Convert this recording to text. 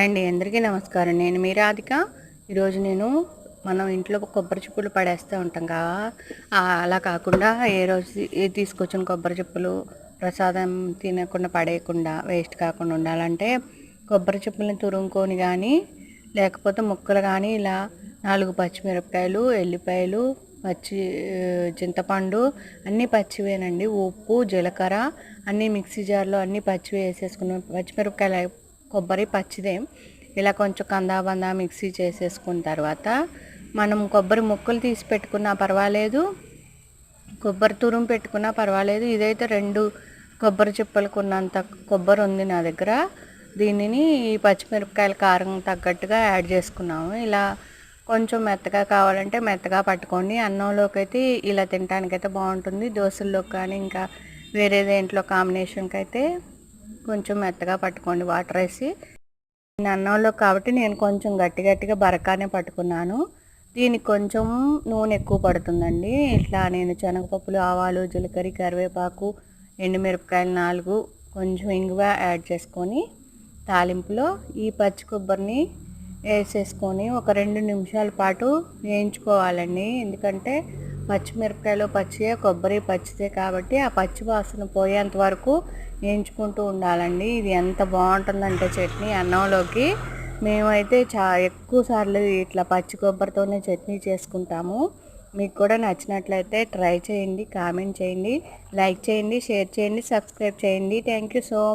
And అందరికీ నమస్కారం. నేను మీ రాధిక. ఈరోజు నేను మనం ఇంట్లో కొబ్బరి చిప్పులు పడేస్తూ ఉంటాం కదా అలా కాకుండా ఏ రోజు ఏ తీసుకొచ్చిన కొబ్బరి చిప్పులు ప్రసాదం తినకుండా పడేయకుండా వేస్ట్ కాకుండా ఉండాలంటే కొబ్బరి చిప్పుల్ని తురుముకొని కానీ లేకపోతే ముక్కలు కానీ ఇలా నాలుగు పచ్చిమిరపకాయలు ఎల్లిపాయలు పచ్చి చింతపండు అన్నీ పచ్చివేనండి. ఉప్పు జీలకర్ర అన్నీ మిక్సీ జార్లో అన్నీ పచ్చివి వేసేసుకున్నాం. పచ్చిమిరపకాయలు కొబ్బరి పచ్చిదే. ఇలా కొంచెం కందాబందా మిక్సీ చేసేసుకున్న తర్వాత మనం కొబ్బరి ముక్కలు తీసి పెట్టుకున్నా పర్వాలేదు. కొబ్బరి తురుం పెట్టుకున్నా పర్వాలేదు. ఇదైతే రెండు కొబ్బరి చిప్పలకు ఉన్నంత కొబ్బరి ఉంది నా దగ్గర. దీనిని ఈ పచ్చిమిరపకాయల కారం తగ్గట్టుగా యాడ్ చేసుకున్నాము. ఇలా కొంచెం మెత్తగా కావాలంటే మెత్తగా పట్టుకోండి. అన్నంలోకి అయితే ఇలా తినడానికైతే బాగుంటుంది. దోశల్లోకి కానీ ఇంకా వేరే దేంట్లో కాంబినేషన్కి అయితే కొంచెం మెత్తగా పట్టుకోండి వాటర్ వేసి. అన్నంలో కాబట్టి నేను కొంచెం గట్టి గట్టిగా బరకానే పట్టుకున్నాను. దీనికి కొంచెం నూనె ఎక్కువ పడుతుందండి. ఇట్లా నేను శనగపప్పులు ఆవాలు జీలకర్ర కరివేపాకు ఎండుమిరపకాయలు నాలుగు కొంచెం ఇంగువ యాడ్ చేసుకొని తాలింపులో ఈ పచ్చి కొబ్బరిని వేసేసుకొని ఒక రెండు నిమిషాల పాటు వేయించుకోవాలండి. ఎందుకంటే పచ్చిమిరపకాయలు పచ్చియే కొబ్బరి పచ్చిదే కాబట్టి ఆ పచ్చి వాసన పోయేంత వరకు వేయించుకుంటూ ఉండాలండి. ఇది ఎంత బాగుంటుందంటే చట్నీ అన్నంలోకి. మేమైతే చా ఎక్కువ సార్లు ఇట్లా పచ్చి కొబ్బరితోనే చట్నీ చేసుకుంటాము. మీకు కూడా నచ్చినట్లయితే ట్రై చేయండి కామెంట్ చేయండి లైక్ చేయండి షేర్ చేయండి సబ్స్క్రైబ్ చేయండి. Thank you so much